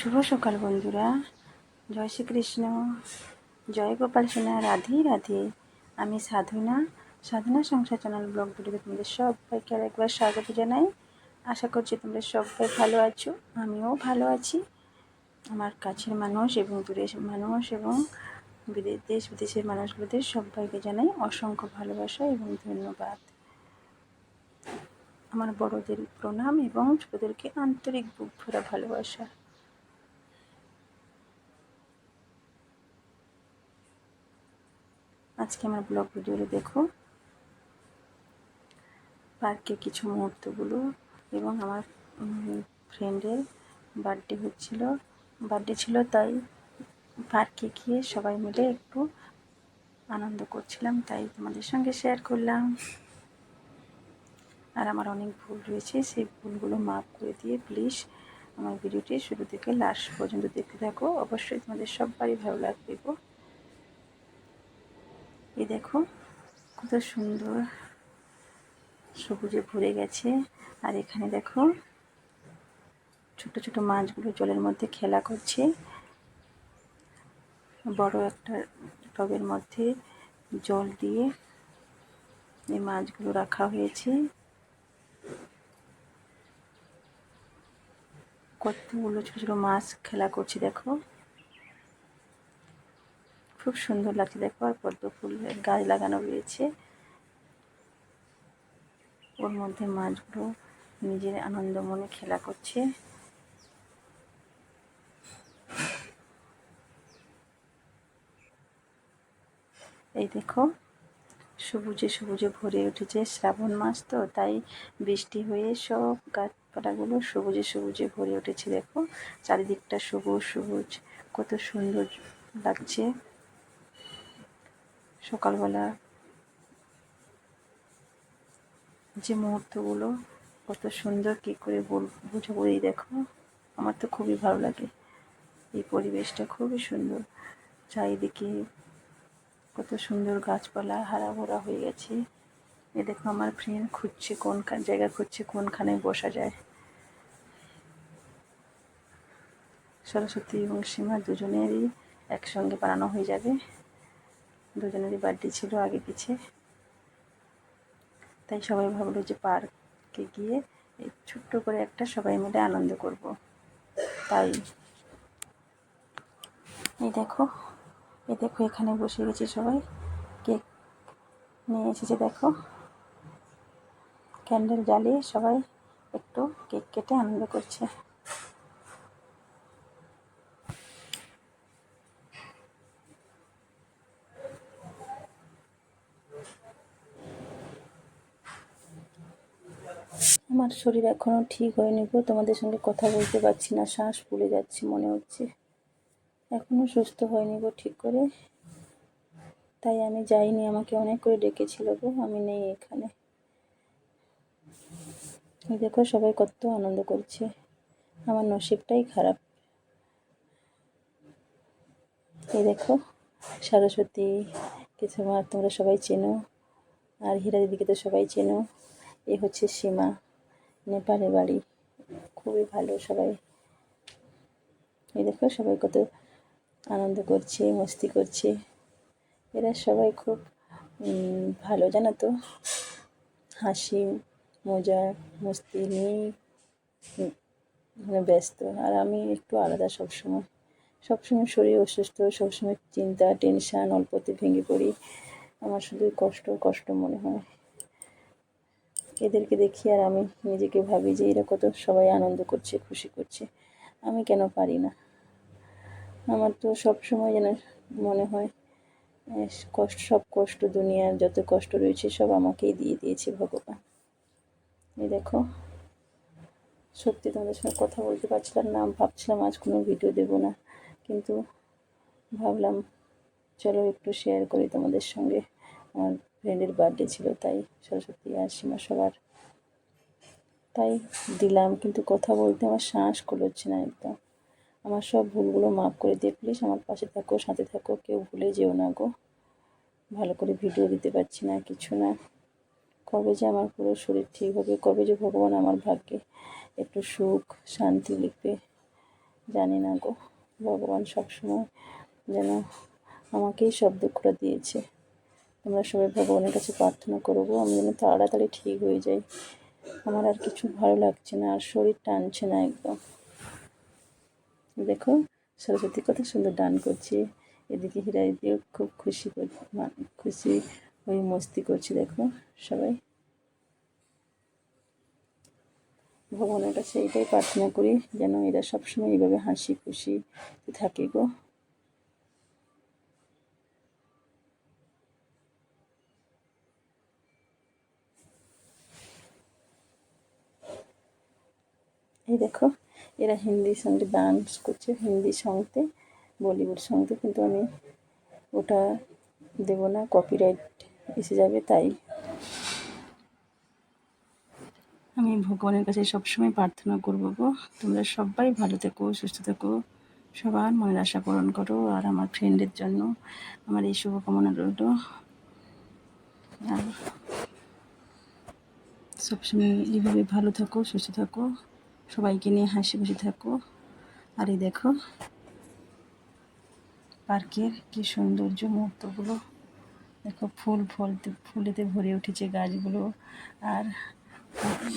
শুভ সকাল বন্ধুরা। জয় শ্রীকৃষ্ণ। জয় গোপাল সোনা। রাধে রাধে। আমি সাধনা। সাধনা সংসার চ্যানেল ব্লগ ভিডিওতে তোমাদের সবাইকে আর একবার স্বাগত জানাই। আশা করছি তোমরা সবাই ভালো আছো, আমিও ভালো আছি। আমার কাছের মানুষ এবং দূরের মানুষ এবং বিদেশ দেশ বিদেশের মানুষগুলোদের সবাইকে জানাই অসংখ্য ভালোবাসা এবং ধন্যবাদ। আমার বড়দের প্রণাম এবং ছোটদেরকে আন্তরিক বুক ভরা ভালোবাসা। আজকে আমার ব্লগ ভিডিওটি দেখো। পার্কে কিছু মুহূর্তগুলো এবং আমার ফ্রেন্ডের বার্থডে হচ্ছিল। বার্থডে ছিল তাই পার্কে গিয়ে সবাই মিলে একটু আনন্দ করছিলাম, তাই তোমাদের সঙ্গে শেয়ার করলাম। আর আমার অনেক ভুল রয়েছে, সেই ভুলগুলো মাফ করে দিয়ে প্লিজ আমার ভিডিওটি শুরু থেকে লাস্ট পর্যন্ত দেখতে থাকো। অবশ্যই তোমাদের সবারই ভালো লাগবে এই দেখো, কত সুন্দর সবুজে ভরে গেছে। আর এখানে দেখো, ছোট ছোট মাছগুলো জলের মধ্যে খেলা করছে। বড় একটা টবের মধ্যে জল দিয়ে এই মাছগুলো রাখা হয়েছে। কতগুলো ছোট ছোট মাছ খেলা করছে দেখো। খুব সুন্দর লাগছে। দেখো, আর পদ্ম ফুল গাছ লাগানো রয়েছে। ওর মধ্যে মাছগুলো নিজের আনন্দ মনে খেলা করছে। এই দেখো, সবুজে সবুজে ভরে উঠেছে শ্রাবণ মাস তো, তাই বৃষ্টি হয়ে সব গাছপালাগুলো সবুজে সবুজে ভরে উঠেছে। দেখো, চারিদিকটা সবুজ সবুজ, কত সুন্দর লাগছে। সকালবেলা যে মুহূর্তগুলো, কত সুন্দর কী করে বল বুঝাবো এই দেখো, আমার তো খুবই ভালো লাগে। এই পরিবেশটা খুবই সুন্দর। চারিদিকে কত সুন্দর গাছপালা হারা ভরা হয়ে গেছে। এ দেখো আমার ফ্রেন্ড খুঁজছে কোন জায়গা খুঁজছে, কোনখানে বসা যায়। সরস্বতী এবং সীমা দুজনেরই একসঙ্গে বানানো হয়ে যাবে। দুজনেরই বার্থডে ছিল আগে পিছে। তাই সবাই ভাবলো যে পার্কে গিয়ে ছোট্ট করে একটা সবাই মিলে আনন্দ করব। তাই এই দেখো এই দেখো এখানে বসে গেছে সবাই। কেক নিয়ে এসেছে, দেখো। ক্যান্ডেল জ্বালিয়ে সবাই একটু কেক কেটে আনন্দ করছে। আমার শরীর এখনও ঠিক হয়নি গো। তোমাদের সঙ্গে কথা বলতে পারছি না, শ্বাস ফুলে যাচ্ছে মনে হচ্ছে। এখনও সুস্থ হয়নি গো ঠিক করে। তাই আমি যাইনি, আমাকে অনেক করে ডেকেছিল গো, আমি নেই এখানে। দেখো সবাই কত আনন্দ করছে। আমার নসিবটাই খারাপ। এই দেখো, সরস্বতী কিছু তোমরা সবাই চেনো। আর হীরা দিদিকে তো সবাই চেনো। এ হচ্ছে সীমা। নেপালে বাড়ি। খুবই ভালো সবাই। এই দেখো সবাই কত আনন্দ করছে, মস্তি করছে। এরা সবাই খুব ভালো, জানো তো? হাসি মজা মস্তি নিয়েই মানে ব্যস্ত। আর আমি একটু আলাদা সবসময়। সবসময় শরীর অসুস্থ, সবসময় চিন্তা টেনশান অল্পতে ভেঙে পড়ি। আমার শুধু কষ্ট কষ্ট মনে হয়। এদেরকে দেখি আর আমি নিজেকে ভাবি যে এরা কত সবাই আনন্দ করছে, খুশি করছে। আমি কেন পারি না? আমার তো সব সময় যেন মনে হয় কষ্ট সব কষ্ট দুনিয়ার যত কষ্ট রয়েছে সব আমাকেই দিয়ে দিয়েছে ভগবান। এই দেখো, সত্যি তোমাদের সঙ্গে কথা বলতে পারছিলাম না ভাবছিলাম আজ কোনো ভিডিও দেব না, কিন্তু ভাবলাম, চলো একটু শেয়ার করি তোমাদের সঙ্গে। আমার ফ্রেন্ডের বার্থডে ছিল, তাই সরস্বতী আর সীমা সবার। তাই দিলাম, কিন্তু কথা বলতে আমার শ্বাস হচ্ছে না একদম। আমার সব ভুলগুলো মাফ করে দিয়ে প্লিজ আমার পাশে থাকো, সাথে থাকো, কেউ ভুলে যেও না গো। ভালো করে ভিডিও দিতে পারছি না, কিছু না। কবে যে আমার পুরো শরীর ঠিক হবে, কবে যে ভগবান আমার ভাগ্যে একটু সুখ, শান্তি লিখবে, জানি না গো। ভগবান সবসময় যেন আমাকেই সব দুঃখটা দিয়েছে। আমরা সবাই ভগবানের কাছে প্রার্থনা করব, আমি যেন তাড়াতাড়ি ঠিক হয়ে যাই। আমার আর কিছু ভালো লাগছে না, আর শরীর টানছে না একদম। দেখো সরস্বতী কত সুন্দর ডান করছে, এদিকে হীরাই দিয়েও খুব খুশি করছে খুশি হয়ে মস্তি করছে, দেখো সবাই। ভগবানের কাছে এটাই প্রার্থনা করি, যেন এরা সবসময় এইভাবে হাসি খুশি থাকে গো। এই দেখো, এরা হিন্দি সঙ্গে ডান্স করছে, হিন্দি সঙ্গতে বলিউড সঙ্গতে, কিন্তু আমি ওটা দেব না কপিরাইট এসে যাবে, তাই। আমি ভগবানের কাছে সবসময় প্রার্থনা করব গো, তোমরা সবাই ভালো থেকো, সুস্থ থেকো, সবার মনের আশা পূরণ করো, আর আমার ফ্রেন্ডের জন্য আমার এই শুভকামনা রইল। আর সবসময় এইভাবে ভালো থাকো, সুস্থ থাকো। সবাইকে নিয়ে হাসি খুশি থাকো। আর এই দেখো, পার্কের কি সৌন্দর্য মুহূর্তগুলো। দেখো, ফুল ফলতে, ফুলেতে ভরে উঠেছে গাছগুলো। আর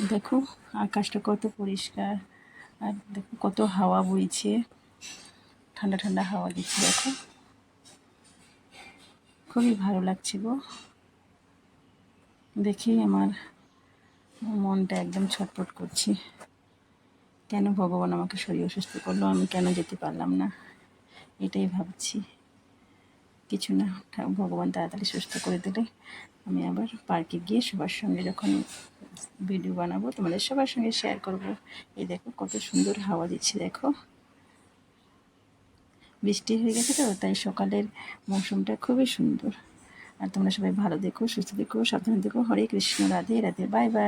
দেখো, আকাশটা কত পরিষ্কার। আর দেখো, কত হাওয়া বইছে। ঠান্ডা ঠান্ডা হাওয়া দিচ্ছে, দেখো। খুবই ভালো লাগছে গো। দেখি আমার মনটা একদম ছটফট করছে। কেন ভগবান আমাকে শরীর অসুস্থ করল? আমি কেন যেতে পারলাম না? এটাই ভাবছি। কিছু না ভগবান তাড়াতাড়ি সুস্থ করে দিলে আমি আবার পার্কে গিয়ে সবার সঙ্গে যখন ভিডিও বানাবো, তোমাদের সবার সঙ্গে শেয়ার করব। এই দেখো, কত সুন্দর হাওয়া দিচ্ছে, দেখো। বৃষ্টি হয়ে গেছে তো, তাই সকালের মৌসুমটা খুবই সুন্দর। আর তোমরা সবাই ভালো দেখো, সুস্থ দেখো, সাবধানে দেখো। Hare Krishna, Radhe Radhe, bye bye.